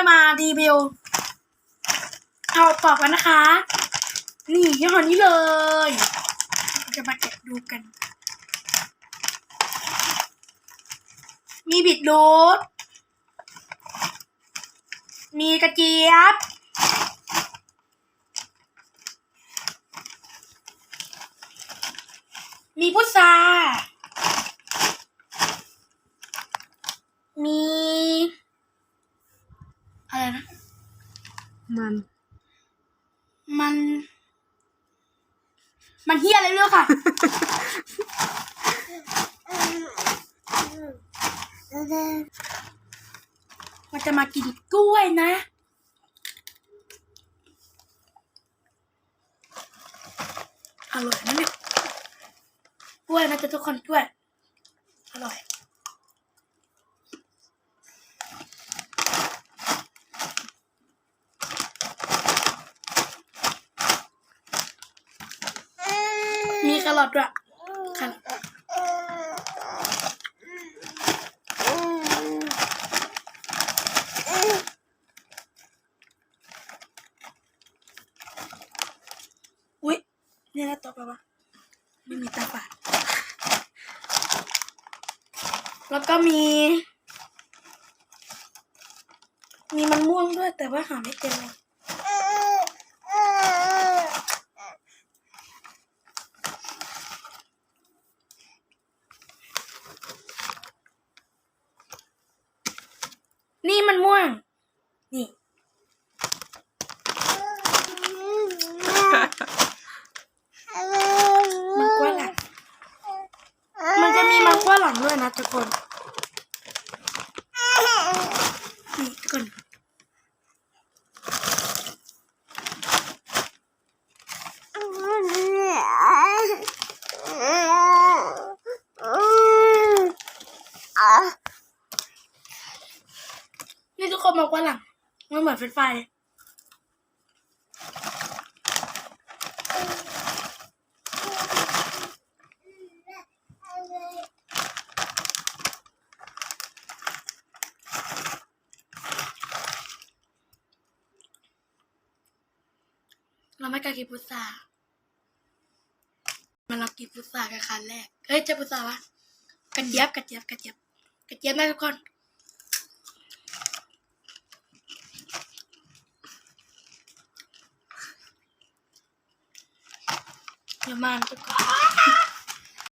จะมารีวิวเอาปอกกันนะคะ นี่ยี่ห้อนี้เลย จะมาแกะดูกัน มีบิดรูทมีกระเจี๊ยบ มีพุทรามี อะไรนะ มันมัน มันเฮียอะไรไม่รู้ค่ะ มันจะมากินกล้วยนะ อร่อยนะเนี่ยกล้วยนะจะทุกคนกล้วย อร่อย มีแครอทด้วยแครอทอุ๊ยเนี่ยนะต่อไปวะไม่มีตาฝาดแล้วก็มี มีมันม่วงด้วยแต่ว่าหาไม่เจอเลย นี่มันม่วง นี่ มันกล้วยหลังมันจะมีมันกล้วยหลังด้วยนะทุกคน นี่ทุกคน นี่ทุก คนมันกล้วยหลังมันเหมือนเฟรนช์ฟราเราไม่กล้ากินพุทรามาลองกินพุทรากันครั้งแรก เฮ้ยเจะพุทราวะกระเจี๊ยบกระเจี๊ยบกระเจี๊ยบกระเจี๊ยบนะทุกคน Nyaman.